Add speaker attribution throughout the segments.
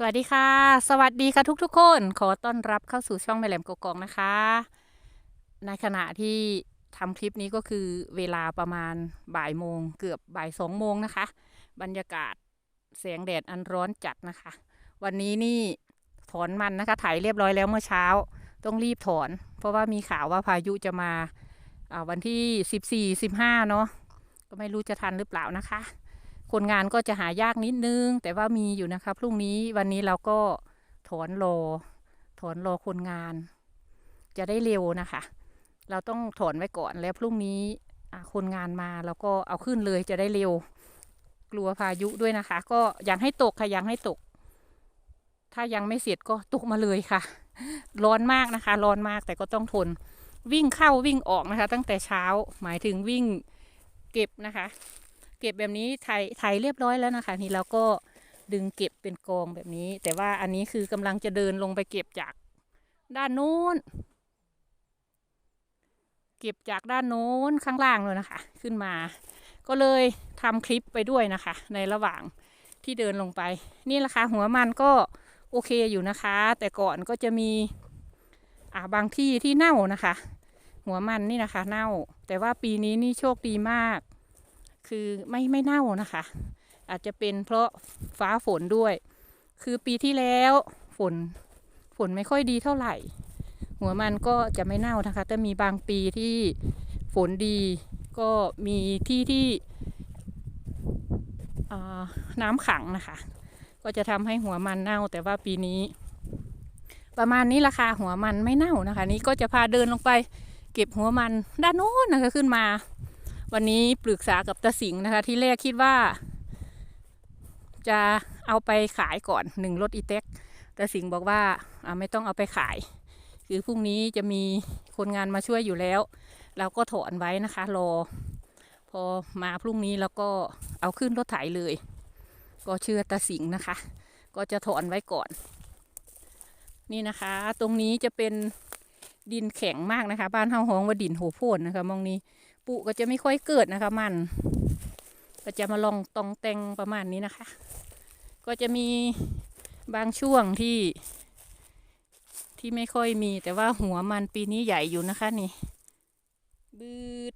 Speaker 1: สวัสดีค่ะ สวัสดีค่ะทุกๆคน ขอต้อนรับเข้าสู่ช่องแม่แหลมกกองนะคะ ในขณะที่ทำคลิปนี้ก็คือเวลาประมาณบ่ายโมง เกือบบ่ายสองโมงนะคะ บรรยากาศแสงแดดอันร้อนจัดนะคะ วันนี้นี่ถอนมันนะคะถ่ายเรียบร้อยแล้วเมื่อเช้า ต้องรีบถอน เพราะว่ามีข่าวว่าพายุจะมาอ่าวันที่สิบสี่สิบห้าเนาะก็ไม่รู้จะทันหรือเปล่านะคะ คนงานก็จะหายากนิดนึง แต่ว่ามีอยู่นะคะ พรุ่งนี้วันนี้เราก็ถอนรอถอนรอคนงาน จะได้เร็วนะคะ เราต้องถอนไว้ก่อนแล้วพรุ่งนี้คนงานมาเราก็เอาขึ้นเลยจะได้เร็ว กลัวพายุด้วยนะคะ ก็อยากให้ตกค่ะอยากให้ตก ถ้ายังไม่เสร็จก็ตกมาเลยค่ะ ร้อนมากนะคะ ร้อนมากแต่ก็ต้องทน วิ่งเข้าวิ่งออกนะคะ ตั้งแต่เช้าหมายถึงวิ่งเก็บนะคะ เก็บแบบนี้ไถไถเรียบร้อยแล้วนะคะ นี่เราก็ดึงเก็บเป็นกองแบบนี้ แต่ว่าอันนี้คือกำลังจะเดินลงไปเก็บจากด้านโน้น เก็บจากด้านโน้นข้างล่างเลยนะคะ ขึ้นมา ก็เลยทำคลิปไปด้วยนะคะ ในระหว่างที่เดินลงไป นี่แหละค่ะหัวมันก็โอเคอยู่นะคะ แต่ก่อนก็จะมีอ่าบางที่ที่เน่านะคะ หัวมันนี่นะคะ เน่า แต่ว่าปีนี้นี่โชคดีมาก คือไม่ไม่เน่านะคะ อาจจะเป็นเพราะฟ้าฝนด้วย คือปีที่แล้วฝนฝนไม่ค่อยดีเท่าไหร่ หัวมันก็จะไม่เน่านะคะ แต่มีบางปีที่ฝนดีก็มีที่ที่น้ำขังนะคะ ก็จะทำให้หัวมันเน่า แต่ว่าปีนี้ ประมาณนี้ราคาหัวมันไม่เน่านะคะ นี่ก็จะพาเดินลงไป เก็บหัวมันด้านโน้นนะคะขึ้นมา วันนี้ปรึกษากับตาสิงห์นะคะ ที่แรกคิดว่า จะเอาไปขายก่อนหนึ่งรถอีเต็กตาสิงห์บอกว่าไม่ต้องเอาไปขาย คือพรุ่งนี้จะมีคนงานมาช่วยอยู่แล้ว เราก็ถอนไว้นะคะ รอ พอมาพรุ่งนี้แล้วก็เอาขึ้นรถไถเลย ก็เชื่อตาสิงห์นะคะ ก็จะถอนไว้ก่อน นี่นะคะ ตรงนี้จะเป็นดินแข็งมากนะคะ บ้านเฮาฮ้องว่าดินโหโพนนะคะมองนี้ ปุก็จะไม่ค่อยเกิดนะคะมัน ก็จะมาลองตองแตงประมาณนี้นะคะ ก็จะมีบางช่วงที่ ที่ไม่ค่อยมีแต่ว่าหัวมันปีนี้ใหญ่อยู่นะคะนี่ บืด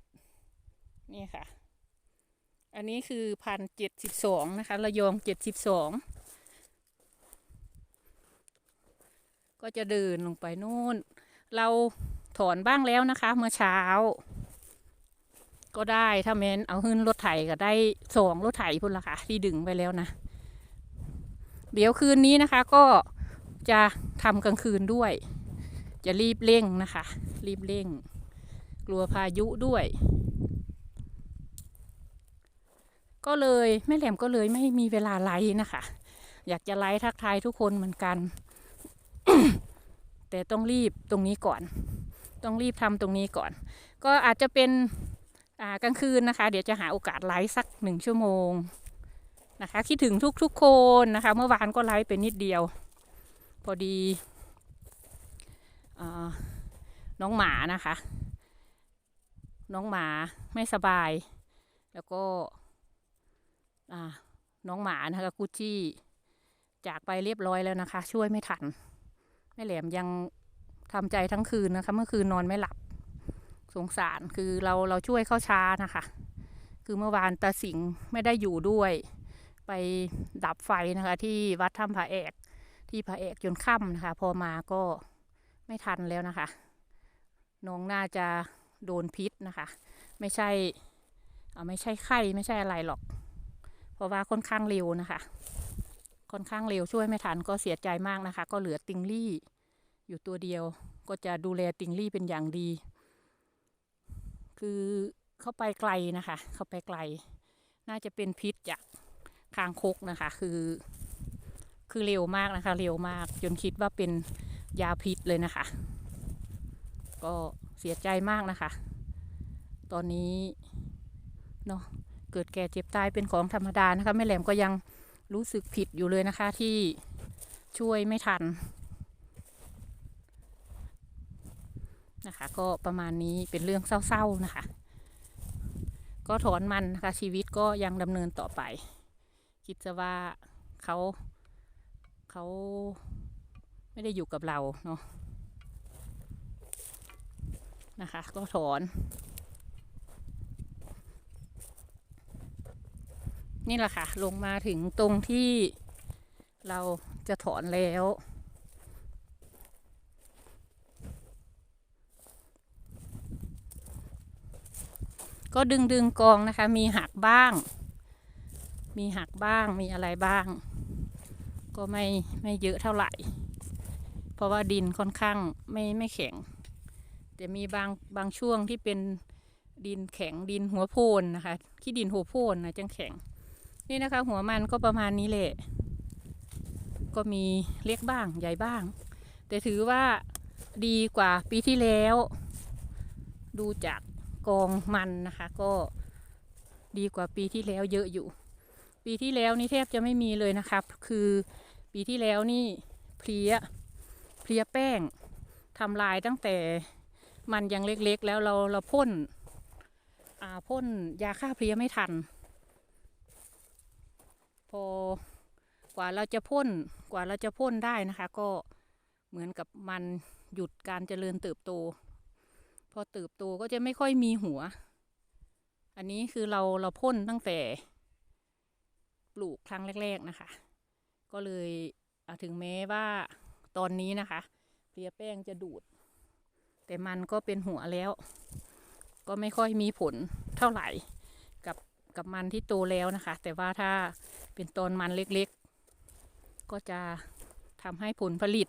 Speaker 1: นี่ค่ะ อันนี้คือพันเจ็ดสิบสองนะคะระยองเจ็ดสิบสองก็จะเดินลงไปนู่น เราถอนบ้างแล้วนะคะ เมื่อเช้า ก็ได้ถ้าแมนเอาขึ้นรถไถก็ได้สองรถไถพุ่นละค่ะ ที่ดึงไปแล้วนะ เดี๋ยวคืนนี้นะคะ ก็จะทำกลางคืนด้วย จะรีบเร่งนะคะ รีบเร่ง กลัวพายุด้วย ก็เลยแม่แหลมก็เลยไม่มีเวลาไลฟ์นะคะ อยากจะไลฟ์ทักทายทุกคนเหมือนกัน แต่ต้องรีบตรงนี้ก่อน ต้องรีบทำตรงนี้ก่อน ก็อาจจะเป็น กลางคืนนะคะ เดี๋ยวจะหาโอกาสไลฟ์สักหนึ่งชั่วโมงนะคะ คิดถึงทุกๆคนนะคะ เมื่อวานก็ไลฟ์ไปนิดเดียว พอดีอน้องหมานะคะ น้องหมาไม่สบาย แล้วก็น้องหมานะคะกุชชี่จากไปเรียบร้อยแล้วนะคะ ช่วยไม่ทันแม่แหลมยังทำใจทั้งคืนนะคะ เมื่อคืนนอนไม่หลับ สงสารคือเราเราช่วยเขาช้านะคะ คือเมื่อวานตาสิงไม่ได้อยู่ด้วย ไปดับไฟนะคะ ที่วัดถ้ำพระเอกที่พระเอกจนค่ำนะคะ พอมาก็ไม่ทันแล้วนะคะ น้องน่าจะโดนพิษนะคะ ไม่ใช่เอาไม่ใช่ไข้ไม่ใช่อะไรหรอก เพราะว่าค่อนข้างเร็วนะคะ ค่อนข้างเร็วช่วยไม่ทันก็เสียใจมากนะคะ ก็เหลือติงลี่อยู่ตัวเดียวก็จะดูแลติงลี่เป็นอย่างดี คือเข้าไปไกลนะคะ เข้าไปไกล น่าจะเป็นพิษจากคางคกนะคะ คือ คือเร็วมากนะคะ เร็วมากจนคิดว่าเป็นยาพิษเลยนะคะ ก็เสียใจมากนะคะ ตอนนี้เนาะเกิดแก่เจ็บตายเป็นของธรรมดานะคะแม่แหลมก็ยังรู้สึกผิดอยู่เลยนะคะที่ช่วยไม่ทัน นะคะ ก็ประมาณนี้เป็นเรื่องเศร้าๆนะคะ ก็ถอนมันนะคะชีวิตก็ยังดำเนินต่อไป คิดจะว่าเขาเขาไม่ได้อยู่กับเราเนาะนะคะ ก็ถอน นี่แหละค่ะ ลงมาถึงตรงที่เราจะถอนแล้ว ก็ดึงดึงกองนะคะ มีหักบ้าง มีหักบ้างมีอะไรบ้าง ก็ไม่ไม่เยอะเท่าไหร่ เพราะว่าดินค่อนข้างไม่ไม่แข็ง แต่มีบางบางช่วงที่เป็นดินแข็งดินหัวโพนนะคะที่ดินหัวโพนนะจังแข็ง นี่นะคะ หัวมันก็ประมาณนี้แหละก็มีเล็กบ้างใหญ่บ้าง แต่ถือว่าดีกว่าปีที่แล้ว ดูจาก กองมันนะคะ ก็ดีกว่าปีที่แล้วเยอะอยู่ ปีที่แล้วนี่แทบจะไม่มีเลยนะครับคือปีที่แล้วนี่เพลียเพลียแป้งทำลายตั้งแต่มันยังเล็กๆ แล้วเราเราพ่นอ่าพ่นยาฆ่าเพลียไม่ทัน พอกว่าเราจะพ่นกว่าเราจะพ่นได้นะคะ ก็เหมือนกับมันหยุดการเจริญเติบโต พอเติบโตก็จะไม่ค่อยมีหัว อันนี้คือเราเราพ่นตั้งแต่ ปลูกครั้งแรก ๆนะคะ ก็เลยถึงแม้ว่าตอนนี้นะคะเพลียแป้งจะดูด แต่มันก็เป็นหัวแล้ว ก็ไม่ค่อยมีผลเท่าไหร่กับกับมันที่โตแล้วนะคะ แต่ว่าถ้าเป็นตอนมันเล็กๆ ก็จะทำให้ผลผลิต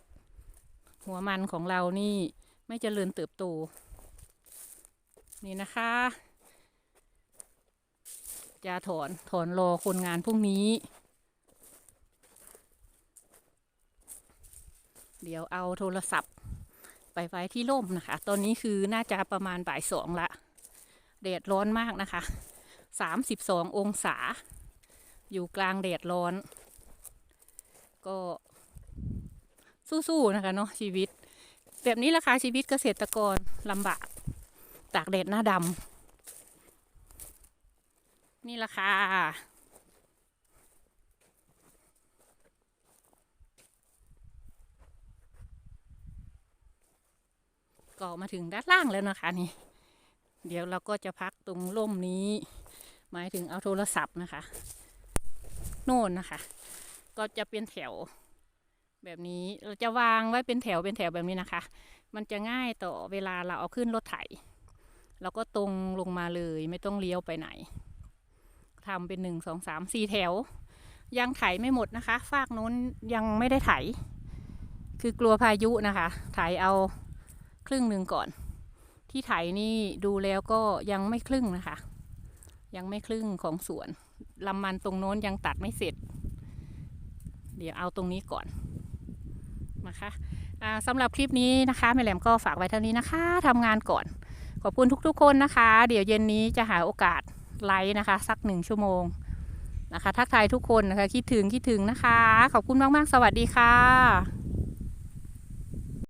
Speaker 1: หัวมันของเรานี่ไม่เจริญเติบโต นี่นะคะ จะถอนถอนรอคนงานพรุ่งนี้ เดี๋ยวเอาโทรศัพท์ ไปไว้ที่ร่มนะคะ ตอนนี้คือน่าจะประมาณบ่ายสองละแดดร้อนมากนะคะสามสิบสององศา อยู่กลางแดดร้อน ก็สู้ๆนะคะเนาะชีวิต แบบนี้แหละค่ะชีวิตเกษตรกรลำบาก ตากแดดหน้าดำนี่แหละค่ะก็มาถึงด้านล่างแล้วนะคะนี่ เดี๋ยวเราก็จะพักตรงร่มนี้ หมายถึงเอาโทรศัพท์นะคะ โน่นนะคะ ก็จะเป็นแถว แบบนี้เราจะวางไว้เป็นแถวเป็นแถวแบบนี้นะคะ มันจะง่ายต่อเวลาเราเอาขึ้นรถไถ เราก็ตรงลงมาเลยไม่ต้องเลี้ยวไปไหนทำเป็นหนึ่งสองสามสี่แถว ยังไถไม่หมดนะคะฟากนู้นยังไม่ได้ไถ คือกลัวพายุนะคะไถเอาครึ่งหนึ่งก่อน ที่ไถนี่ดูแล้วก็ยังไม่ครึ่งนะคะ ยังไม่ครึ่งของสวนลำมันตรงโน้นยังตัดไม่เสร็จ เดี๋ยวเอาตรงนี้ก่อนนะคะอ่าสำหรับคลิปนี้นะคะแม่แหลมก็ฝากไว้เท่านี้นะคะทำงานก่อน ขอบคุณทุกๆคนนะคะ เดี๋ยวเย็นนี้จะหาโอกาสไลฟ์นะคะ สักหนึ่งชั่วโมงนะคะ ทักทายทุกคนนะคะ คิดถึงคิดถึงนะคะ ขอบคุณมากๆ สวัสดีค่ะ